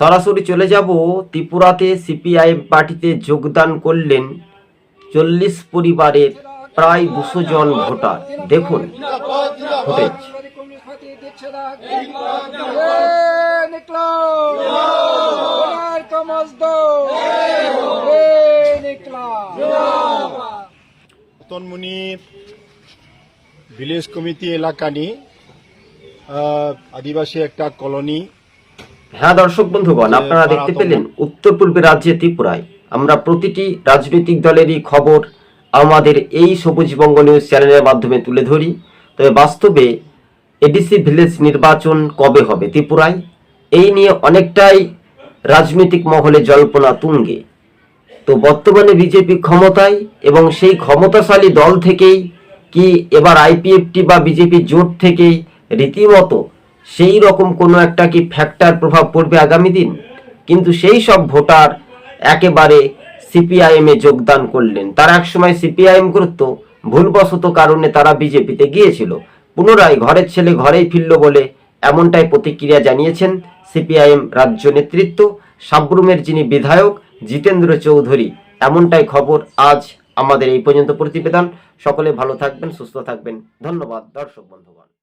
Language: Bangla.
সরাসরি চলে যাব ত্রিপুরাতে সিপিআইএম পার্টিতে যোগদান করলেন চল্লিশ পরিবারের প্রায় দুশো জন ভোটার। দেখুন ফুটেজ ভিলেজ কমিটি এলাকানি আহ, আদিবাসী একটা কলোনি হ্যাঁ দর্শক বন্ধুগণ আপনারা দেখতে পেলেন উত্তর পূর্বে রাজ্যে ত্রিপুরায়। আমরা প্রতিটি রাজনৈতিক দলেরই খবর আমাদের এই সবুজবঙ্গ নিউজ চ্যানেলের মাধ্যমে তুলে ধরি। তবে বাস্তবে এডিসি ভিলেজ নির্বাচন কবে হবে ত্রিপুরায়? এই নিয়ে অনেকটাই রাজনৈতিক মহলে জল্পনা তুঙ্গে। তো বর্তমানে বিজেপি ক্ষমতায় এবং সেই ক্ষমতাশালী দল থেকেই কি এবার আইপিএফটি বা বিজেপি জোট থেকেই রীতিমতো সেই রকম কোনো একটা কি ফ্যাক্টর প্রভাব পড়বে আগামী দিন? কিন্তু সেই সব ভোটার একেবারে সিপিআইএম যোগদান করলেন। তারা একসময় সিপিআইএম করত ভুলবশত কারণে তারা বিজেপিতে গিয়েছিল। পুনরায় ঘরের ছেলে ঘরেই ফিরল বলে এমনটাই প্রতিক্রিয়া জানিয়েছেন সিপিআইএম রাজ্য নেতৃত্ব। সাবরুমের যিনি বিধায়ক জিতেন্দ্র চৌধুরী, এমনটাই খবর আজ আমাদের এই পর্যন্ত প্রতিবেদন। সকলে ভালো থাকবেন, সুস্থ থাকবেন। ধন্যবাদ, দর্শক বন্ধুগণ।